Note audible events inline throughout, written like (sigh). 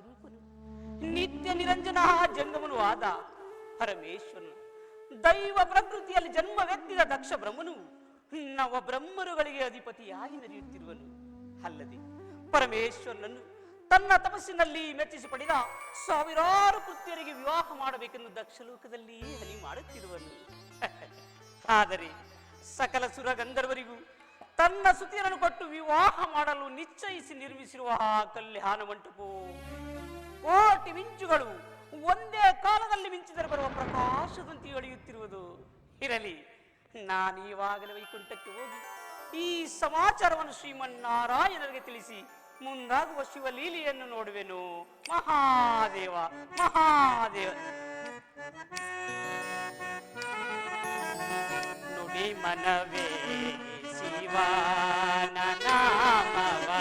ಸ್ವರೂಪನು. ನಿತ್ಯ ನಿರಂಜನ ಜಂಗಮನು ಆದ ಪರಮೇಶ್ವರನು. ದೈವ ಪ್ರಕೃತಿಯಲ್ಲಿ ಜನ್ಮವೆತ್ತಿದ ದಕ್ಷ ಬ್ರಹ್ಮನು. ನವ ಬ್ರಹ್ಮರುಗಳಿಗೆ ಅಧಿಪತಿಯಾಗಿ ನಡೆಯುತ್ತಿರುವನು. ಅಲ್ಲದೆ ಪರಮೇಶ್ವರನನ್ನು ತನ್ನ ತಪಸ್ಸಿನಲ್ಲಿ ಮೆಚ್ಚಿಸಿ ಪಡೆದ ಸಾವಿರಾರು ಕೃತ್ಯರಿಗೆ ವಿವಾಹ ಮಾಡಬೇಕೆಂದು ದಕ್ಷಲೋಕದಲ್ಲಿ ಹನಿ ಮಾಡುತ್ತಿರುವನು. (laughs) ಆದರೆ ಸಕಲ ಸುರ ಗಂಧರ್ವರಿಗೂ ತನ್ನ ಸುತಿಯರನ್ನು ಕೊಟ್ಟು ವಿವಾಹ ಮಾಡಲು ನಿಶ್ಚಯಿಸಿ ನಿರ್ಮಿಸಿರುವ ಕಲ್ಯಾಣ ಕೋಟಿ ಮಿಂಚುಗಳು ಒಂದೇ ಕಾಲದಲ್ಲಿ ಮಿಂಚಿದರೆ ಬರುವ ಪ್ರಕಾಶದಂತೆ ಹೊಳೆಯುತ್ತಿರುವುದು ಇರಲಿ, ನಾನು ಈವಾಗಲೇ ವೈಕುಂಠಕ್ಕೆ ಹೋಗಿ ಈ ಸಮಾಚಾರವನ್ನು ಶ್ರೀಮನ್ನಾರಾಯಣರಿಗೆ ತಿಳಿಸಿ ಮುಂದಾಗುವ ಶಿವಲೀಲೆಯನ್ನು ನೋಡುವೆನು. ಮಹಾದೇವ ಮಹಾದೇವ. ನುಡಿ ಮನವೇ ಶಿವನ ನಾಮವ.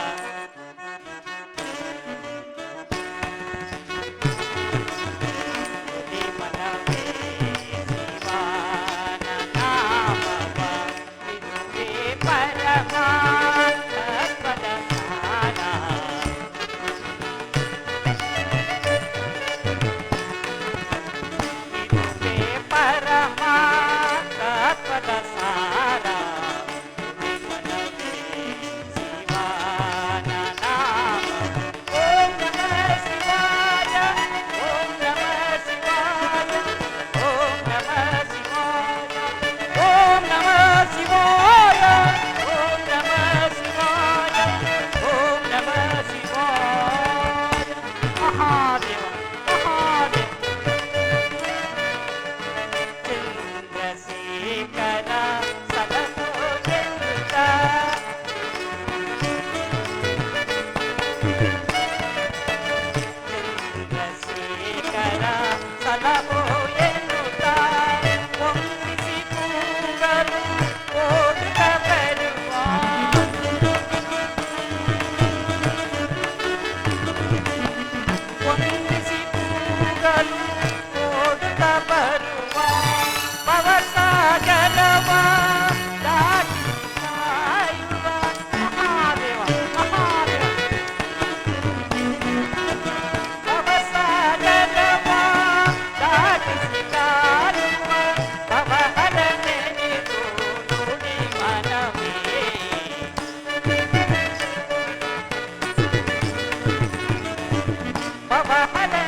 Ahead.